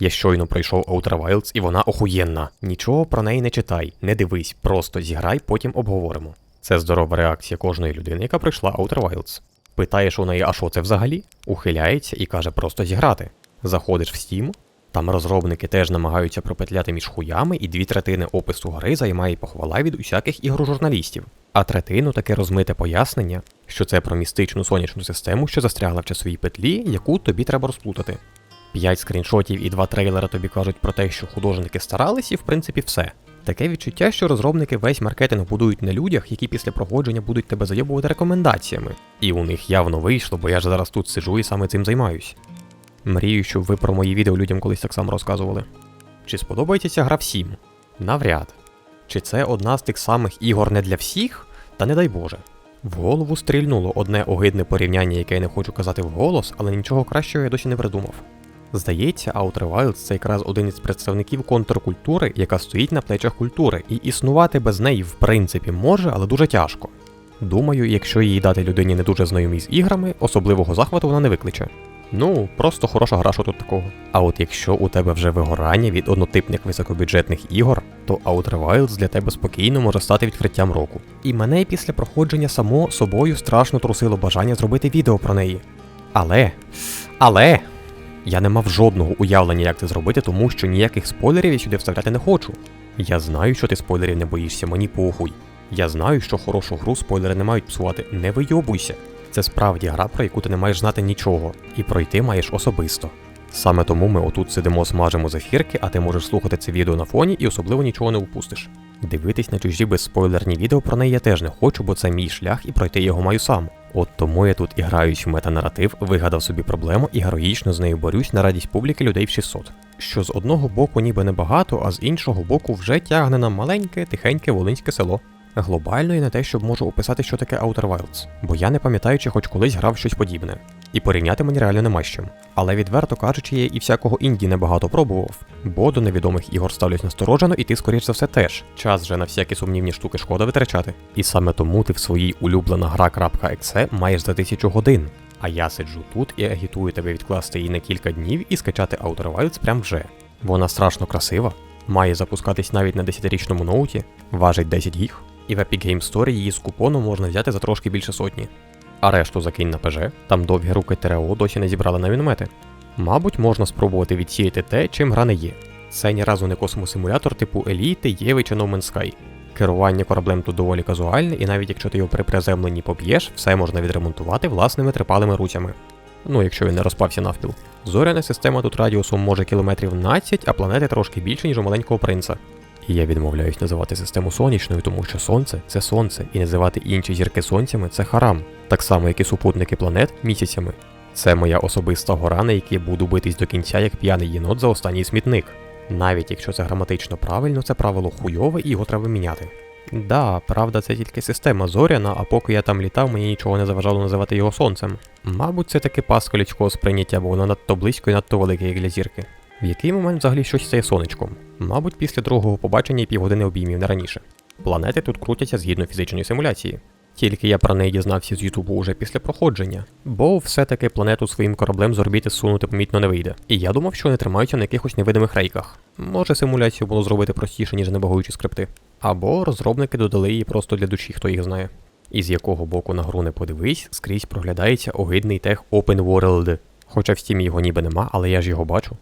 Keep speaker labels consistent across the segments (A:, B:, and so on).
A: Я щойно пройшов Outer Wilds і вона охуєнна. Нічого про неї не читай, не дивись, просто зіграй, потім обговоримо. Це здорова реакція кожної людини, яка пройшла Outer Wilds. Питаєш у неї, а що це взагалі? Ухиляється і каже просто зіграти. Заходиш в Steam, там розробники теж намагаються пропетляти між хуями, і дві третини опису гри займає похвала від усяких ігрожурналістів. А третину таке розмите пояснення, що це про містичну сонячну систему, що застрягла в часовій петлі, яку тобі треба розплутати. П'ять скріншотів і два трейлера тобі кажуть про те, що художники старались, і в принципі все. Таке відчуття, що розробники весь маркетинг будують на людях, які після проходження будуть тебе зайобувати рекомендаціями. І у них явно вийшло, бо я ж зараз тут сиджу і саме цим займаюсь. Мрію, щоб ви про мої відео людям колись так само розказували. Чи сподобається ця гра всім? Навряд. Чи це одна з тих самих ігор не для всіх? Та не дай Боже. В голову стрільнуло одне огидне порівняння, яке я не хочу казати вголос, але нічого кращого я досі не придумав. Здається, Outer Wilds це якраз один із представників контркультури, яка стоїть на плечах культури, і існувати без неї в принципі може, але дуже тяжко. Думаю, якщо їй дати людині не дуже знайомій з іграми, особливого захвату вона не викличе. Ну, просто хороша гра, що тут такого. А от якщо у тебе вже вигорання від однотипних високобюджетних ігор, то Outer Wilds для тебе спокійно може стати відкриттям року. І мене після проходження само собою страшно трусило бажання зробити відео про неї. Але. Але. Я не мав жодного уявлення, як це зробити, тому що ніяких спойлерів я сюди вставляти не хочу. Я знаю, що ти спойлерів не боїшся, мені похуй. Я знаю, що хорошу гру спойлери не мають псувати. Не вийобуйся. Це справді гра, про яку ти не маєш знати нічого, і пройти маєш особисто. Саме тому ми отут сидимо, смажимо зефірки, а ти можеш слухати це відео на фоні і особливо нічого не упустиш. Дивитись на чужі безспойлерні відео про неї я теж не хочу, бо це мій шлях і пройти його маю сам. От тому я тут і граюсь в метанаратив, вигадав собі проблему і героїчно з нею борюсь на радість публіки людей в 600. Що з одного боку ніби небагато, а з іншого боку вже тягне на маленьке, тихеньке волинське село. Глобально і не те, щоб можу описати, що таке Outer Wilds, бо я не пам'ятаю, чи хоч колись грав щось подібне. І порівняти мені реально нема з чим. Але відверто кажучи, я і всякого інді небагато пробував, бо до невідомих ігор ставлюсь насторожено, і ти, скоріш за все, теж. Час же на всякі сумнівні штуки шкода витрачати. І саме тому ти в своїй улюблена гра.exe маєш за тисячу годин. А я сиджу тут і агітую тебе відкласти її на кілька днів і скачати Outer Wilds прям вже. Вона страшно красива, має запускатись навіть на 10-річному ноуті, важить 10 гіг, і в Epic Game Store її з купону можна взяти за трошки більше сотні. А решту закинь на ПЖ, там довгі руки ТРО досі не зібрали на міномети. Мабуть, можна спробувати відсіяти те, чим гра не є. Це ні разу не космосимулятор типу Еліти, Єви чи No Man's Sky. Керування кораблем тут доволі казуальне, і навіть якщо ти його при приземленні поб'єш, все можна відремонтувати власними трипалими руцями. Ну, якщо він не розпався навпіл. Зоряна система тут радіусом може кілометрів 12, а планети трошки більше, ніж у маленького принца. І я відмовляюсь називати систему сонячною, тому що сонце це сонце, і називати інші зірки сонцями це харам, так само як і супутники планет місяцями. Це моя особиста гора, на якій буду битись до кінця як п'яний єнот за останній смітник. Навіть якщо це граматично правильно, це правило хуйове і його треба міняти. Да, правда, це тільки система зоряна, а поки я там літав, мені нічого не заважало називати його сонцем. Мабуть, це таки паска людського сприйняття, бо воно надто близько і надто велике, як для зірки. В який момент взагалі щось стає сонечком? Мабуть, після другого побачення і півгодини обіймів не раніше. Планети тут крутяться згідно фізичної симуляції. Тільки я про неї дізнався з Ютубу уже після проходження, бо все-таки планету своїм кораблем з орбіти сунути помітно не вийде. І я думав, що вони тримаються на якихось невидимих рейках. Може, симуляцію було зробити простіше, ніж небагуючі скрипти. Або розробники додали її просто для душі, хто їх знає. І з якого боку на гру не подивись, скрізь проглядається огидний тех Open World. Хоча в стімі його ніби нема, але я ж його бачу.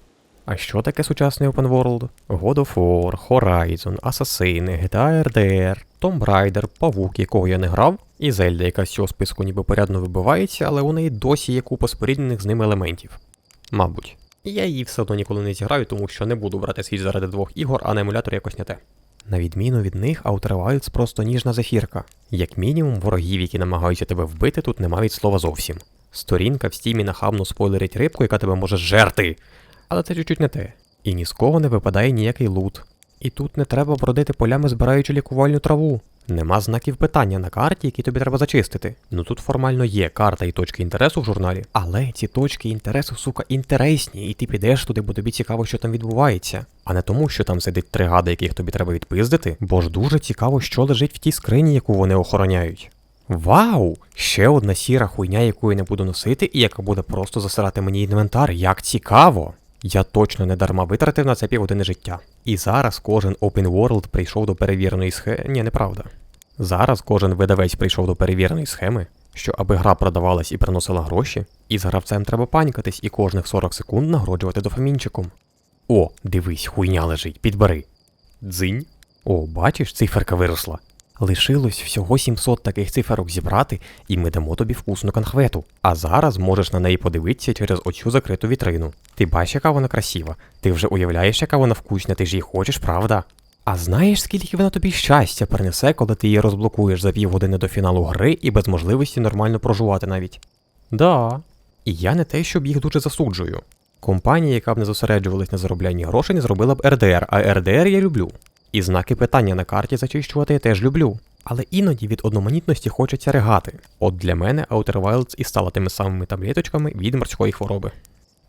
A: А що таке сучасний Open World? God of War, Horizon, Assassini, GTA RDR, Tomb Raider, Павук, якого я не грав, і Зельда, яка з цього списку ніби порядно вибивається, але у неї досі є купа споріднених з ними елементів. Мабуть. Я її все одно ніколи не зіграю, тому що не буду брати світ заради двох ігор, а на емулятор якось не те. На відміну від них, Outer Wilds просто ніжна зефірка. Як мінімум, ворогів, які намагаються тебе вбити, тут немає від слова зовсім. Сторінка в стімі нахабно спойлерить рибку, яка тебе може жерти. Але це чуть-чуть не те. І ні з кого не випадає ніякий лут. І тут не треба бродити полями, збираючи лікувальну траву. Нема знаків питання на карті, які тобі треба зачистити. Ну тут формально є карта і точки інтересу в журналі, але ці точки інтересу, сука, інтересні, і ти підеш туди, бо тобі цікаво, що там відбувається. А не тому, що там сидить три гади, яких тобі треба відпиздити, бо ж дуже цікаво, що лежить в тій скрині, яку вони охороняють. Вау! Ще одна сіра хуйня, яку я не буду носити, і яка буде просто засирати мені інвентар. Як цікаво! Я точно не дарма витратив на це півгодини життя. І зараз кожен open world прийшов до перевіреної схеми. Ні, неправда. Зараз кожен видавець прийшов до перевіреної схеми, що аби гра продавалась і приносила гроші, і з гравцем треба панькатись і кожних 40 секунд нагороджувати дофамінчиком. О, дивись, хуйня лежить, підбери. Дзинь. О, бачиш, циферка виросла. Лишилось всього 700 таких циферок зібрати, і ми дамо тобі вкусну конхвету. А зараз можеш на неї подивитися через оцю закриту вітрину. Ти бачиш, яка вона красива. Ти вже уявляєш, яка вона вкусна, ти ж її хочеш, правда? А знаєш, скільки вона тобі щастя принесе, коли ти її розблокуєш за півгодини до фіналу гри і без можливості нормально прожувати навіть? Да. І я не те, щоб їх дуже засуджую. Компанія, яка б не зосереджувалась на зароблянні грошей, не зробила б РДР, а РДР я люблю. І знаки питання на карті зачищувати я теж люблю. Але іноді від одноманітності хочеться ригати. От для мене Outer Wilds і стала тими самими таблеточками від морської хвороби.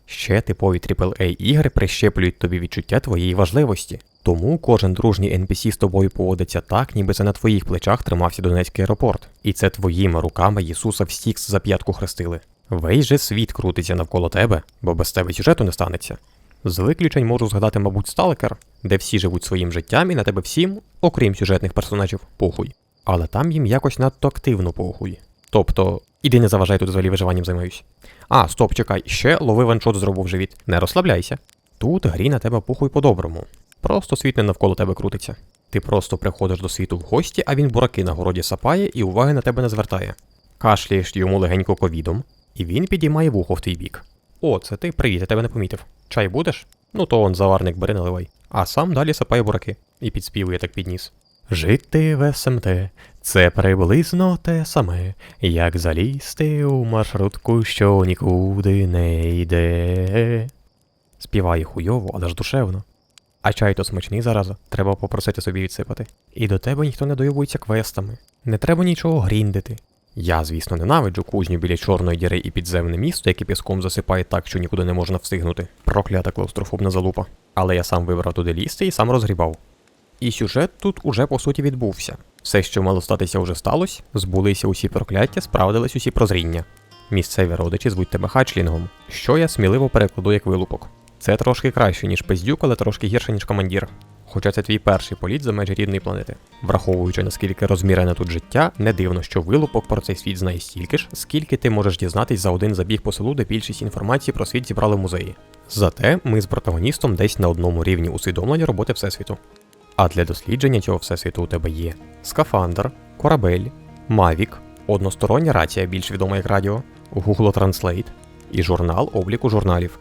A: Ще типові AAA ігри прищеплюють тобі відчуття твоєї важливості. Тому кожен дружній NPC з тобою поводиться так, ніби це на твоїх плечах тримався Донецький аеропорт. І це твоїми руками Ісуса в Стікс за п'ятку хрестили. Весь же світ крутиться навколо тебе, бо без тебе сюжету не станеться. З виключень можу згадати, мабуть, Сталкер, де всі живуть своїм життям і на тебе всім, окрім сюжетних персонажів, похуй. Але там їм якось надто активно похуй. Тобто, іди не заважай тут взагалі виживанням займаюсь. А, стоп, чекай, ще лови ваншот зробив живіт. Не розслабляйся. Тут грі на тебе похуй по-доброму. Просто світ не навколо тебе крутиться. Ти просто приходиш до світу в гості, а він бураки на городі сапає і уваги на тебе не звертає. Кашляєш йому легенько ковідом, і він підіймає вухо в твій бік. О, це ти, привіт, я тебе не помітив. Чай будеш? Ну то он заварник бери наливай. А сам далі сапає бураки і підспівує так підніс. Жити в СМТ це приблизно те саме, як залізти у маршрутку, що нікуди не йде. Співає хуйово, але ж душевно. А чай то смачний зараза, треба попросити собі відсипати. І до тебе ніхто не доюбується квестами. Не треба нічого гріндити. Я, звісно, ненавиджу кузню біля чорної діри і підземне місто, яке піском засипає так, що нікуди не можна встигнути. Проклята клаустрофобна залупа. Але я сам вибрав туди лізти і сам розгрібав. І сюжет тут уже по суті відбувся. Все, що мало статися, уже сталося, збулися усі прокляття, справдились усі прозріння. Місцеві родичі звуть тебе хачлінгом, що я сміливо перекладу як вилупок. Це трошки краще, ніж пиздюк, але трошки гірше, ніж командір. Хоча це твій перший політ за межі рідної планети. Враховуючи наскільки розмірене тут життя, не дивно, що вилупок про цей світ знає стільки ж, скільки ти можеш дізнатись за один забіг по селу, де більшість інформації про світ зібрали в музеї. Зате ми з протагоністом десь на одному рівні усвідомлення роботи Всесвіту. А для дослідження цього всесвіту у тебе є скафандр, корабель, Мавік, одностороння рація, більш відома як радіо, Google Translate і журнал обліку журналів.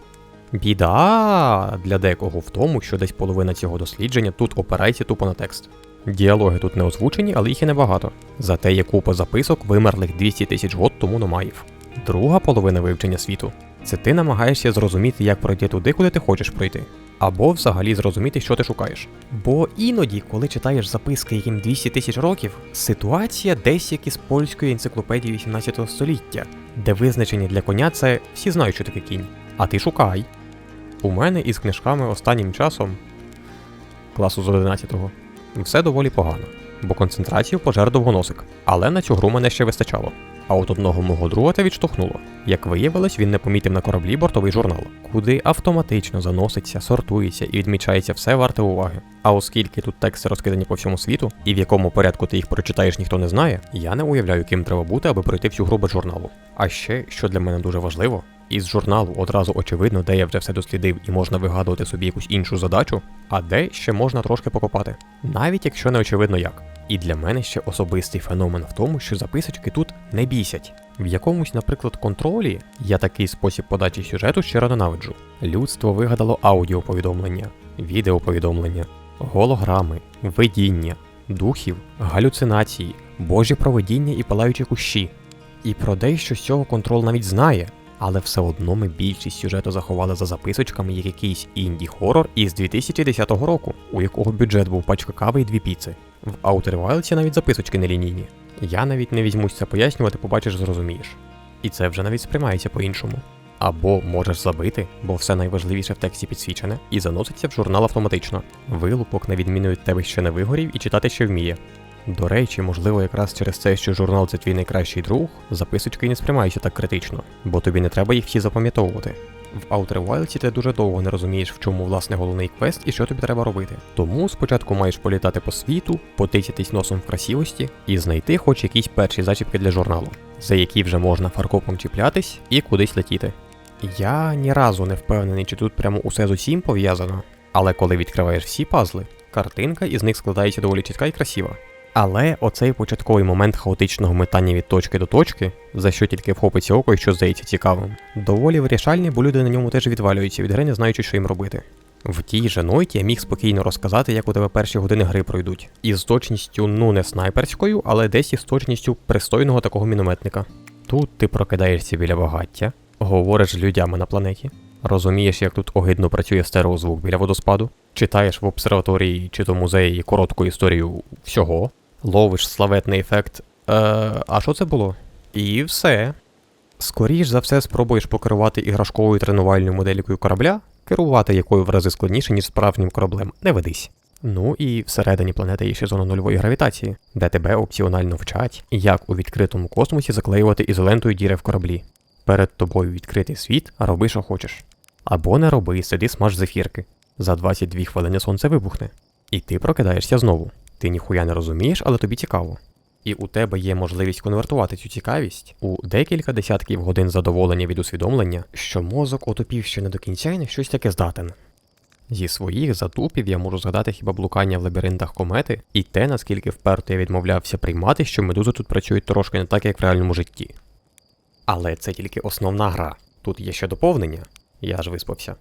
A: Біда для декого в тому, що десь половина цього дослідження тут опирається тупо на текст. Діалоги тут не озвучені, але їх і небагато. Зате є купа записок, вимерлих 200 тисяч год тому номаїв. Друга половина вивчення світу це ти намагаєшся зрозуміти, як пройти туди, куди ти хочеш пройти. Або взагалі зрозуміти, що ти шукаєш. Бо іноді, коли читаєш записки, яким 200 тисяч років, ситуація десь як із польської енциклопедії 18 століття, де визначення для коня це всі знають, що таке кінь. А ти шукай. У мене із книжками останнім часом класу з 11-го все доволі погано, бо концентрацію пожер довгоносик. Але на цю гру мене ще вистачало. А от одного мого друга це відштовхнуло. Як виявилось, він не помітив на кораблі бортовий журнал, куди автоматично заноситься, сортується і відмічається все варте уваги. А оскільки тут тексти розкидані по всьому світу, і в якому порядку ти їх прочитаєш, ніхто не знає, я не уявляю, ким треба бути, аби пройти всю гру без журналу. А ще, що для мене дуже важливо, із журналу одразу очевидно, де я вже все дослідив і можна вигадувати собі якусь іншу задачу, а де ще можна трошки покопати, навіть якщо не очевидно як. І для мене ще особистий феномен в тому, що записочки тут не бісять. В якомусь, наприклад, контролі я такий спосіб подачі сюжету щиро ненавиджу. Людство вигадало аудіоповідомлення, відеоповідомлення, голограми, видіння, духів, галюцинації, божі провидіння і палаючі кущі. І про дещо з цього контрол навіть знає, але все одно ми більшість сюжету заховали за записочками як якийсь інді-хорор із 2010 року, у якого бюджет був пачка кави і дві піци. В Outer Wilds навіть записочки не лінійні. Я навіть не візьмусь це пояснювати, побачиш, зрозумієш. І це вже навіть сприймається по-іншому. Або можеш забити, бо все найважливіше в тексті підсвічене, і заноситься в журнал автоматично. Вилупок, на відміну від тебе, ще не вигорів і читати ще вміє. До речі, можливо, якраз через це, що журнал це твій найкращий друг, записочки не сприймаються так критично, бо тобі не треба їх всі запам'ятовувати. В Outer Wilds ти дуже довго не розумієш, в чому власне головний квест і що тобі треба робити. Тому спочатку маєш політати по світу, потицятись носом в красивості і знайти хоч якісь перші зачіпки для журналу, за які вже можна фаркопом чіплятись і кудись летіти. Я ні разу не впевнений, чи тут прямо усе з усім пов'язано, але коли відкриваєш всі пазли, картинка із них складається доволі чітка і красива. Але оцей початковий момент хаотичного метання від точки до точки, за що тільки вхопиться око і що здається цікавим, доволі вирішальний, бо люди на ньому теж відвалюються від гри, не знаючи, що їм робити. В тій же нойті я міг спокійно розказати, як у тебе перші години гри пройдуть. Із точністю, ну не снайперською, але десь із точністю пристойного такого мінометника. Тут ти прокидаєшся біля багаття, говориш з людьми на планеті, розумієш, як тут огидно працює стереозвук біля водоспаду, читаєш в обсерваторії чи то музеї коротку історію всього, ловиш славетний ефект. Е, а що це було? І все. Скоріш за все спробуєш покерувати іграшковою тренувальною моделькою корабля, керувати якою в рази складніше, ніж справжнім кораблем. Не ведись. Ну і всередині планети є ще зона нульової гравітації, де тебе опціонально вчать, як у відкритому космосі заклеювати ізолентою діри в кораблі. Перед тобою відкритий світ, а роби, що хочеш. Або не роби, сиди смаж зефірки. За 22 хвилини сонце вибухне. І ти прокидаєшся знову. Ти ніхуя не розумієш, але тобі цікаво. І у тебе є можливість конвертувати цю цікавість у декілька десятків годин задоволення від усвідомлення, що мозок отопів ще не до кінця і на щось таке здатен. Зі своїх затупів я можу згадати хіба блукання в лабіринтах комети і те, наскільки вперто я відмовлявся приймати, що медузи тут працюють трошки не так, як в реальному житті. Але це тільки основна гра. Тут є ще доповнення. Я ж виспався.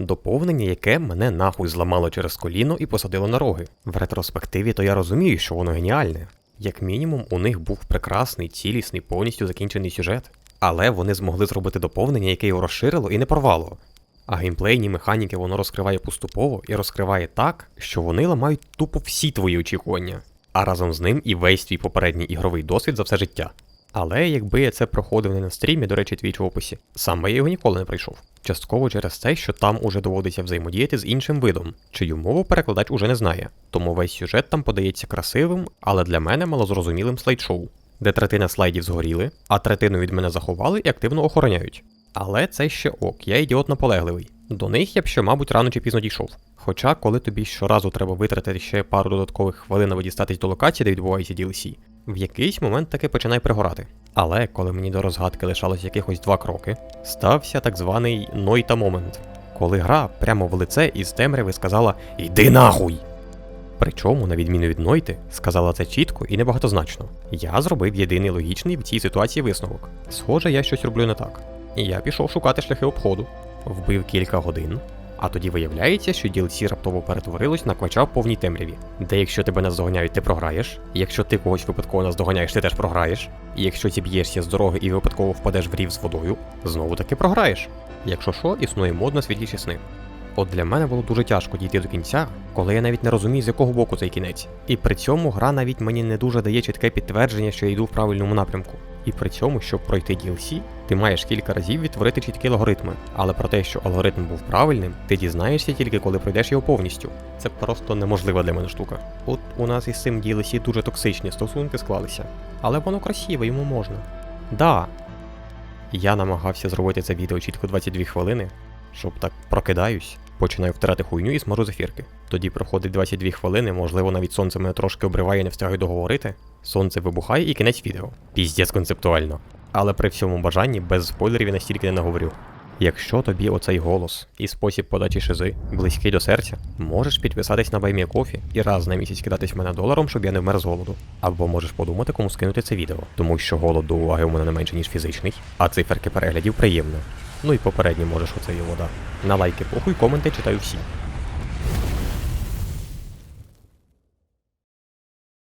A: Доповнення, яке мене нахуй зламало через коліно і посадило на роги. В ретроспективі то я розумію, що воно геніальне. Як мінімум, у них був прекрасний, цілісний, повністю закінчений сюжет. Але вони змогли зробити доповнення, яке його розширило і не порвало. А геймплейні механіки воно розкриває поступово і розкриває так, що вони ламають тупо всі твої очікування, а разом з ним і весь твій попередній ігровий досвід за все життя. Але якби я це проходив не на стрімі, до речі, твіч в описі, сам я його ніколи не пройшов. Частково через те, що там уже доводиться взаємодіяти з іншим видом, чию мову перекладач уже не знає. Тому весь сюжет там подається красивим, але для мене малозрозумілим слайд-шоу, де третина слайдів згоріли, а третину від мене заховали і активно охороняють. Але це ще ок, я ідіот наполегливий. До них я б ще, мабуть, рано чи пізно дійшов. Хоча, коли тобі щоразу треба витратити ще пару додаткових хвилин, аби дістатись до локації, де відбувається DLC, в якийсь момент таки починає пригорати. Але коли мені до розгадки лишалось якихось два кроки, стався так званий нойта момент, коли гра прямо в лице із темряви сказала Іди нахуй! Причому, на відміну від Нойти, сказала це чітко і небагатозначно. Я зробив єдиний логічний в цій ситуації висновок. Схоже, я щось роблю не так. Я пішов шукати шляхи обходу, вбив кілька годин, а тоді виявляється, що DLC раптово перетворилось на квача в повній темряві, де якщо тебе наздоганяють, ти програєш, якщо ти когось випадково наздоганяєш, ти теж програєш, і якщо зіб'єшся з дороги і випадково впадеш в рів з водою, знову таки програєш. Якщо що, існує мод на світліші сни. От для мене було дуже тяжко дійти до кінця, коли я навіть не розумію, з якого боку цей кінець. І при цьому гра навіть мені не дуже дає чітке підтвердження, що я йду в правильному напрямку. І при цьому, щоб пройти DLC, ти маєш кілька разів відтворити чіткі алгоритми. Але про те, що алгоритм був правильним, ти дізнаєшся тільки коли пройдеш його повністю. Це просто неможлива для мене штука. От у нас із цим DLC дуже токсичні стосунки склалися. Але воно красиве, йому можна. Да. Я намагався зробити це відео чітко 22 хвилини, щоб так прокидаюсь, починаю втирати хуйню і смажу зефірки. Тоді проходить 22 хвилини, можливо, навіть сонце мене трошки обриває, і не встигаю договорити. Сонце вибухає і кінець відео. Піздець концептуально. Але при всьому бажанні без спойлерів я настільки не наговорю. Якщо тобі оцей голос і спосіб подачі шизи близький до серця, можеш підписатись на BuyMeCoffee і раз на місяць кидатись мене доларом, щоб я не вмер з голоду. Або можеш подумати, кому скинути це відео, тому що голод до уваги у мене не менше, ніж фізичний, а циферки переглядів приємно. Ну і попередній можеш оце є вода. На лайки похуй, коменти читаю всі.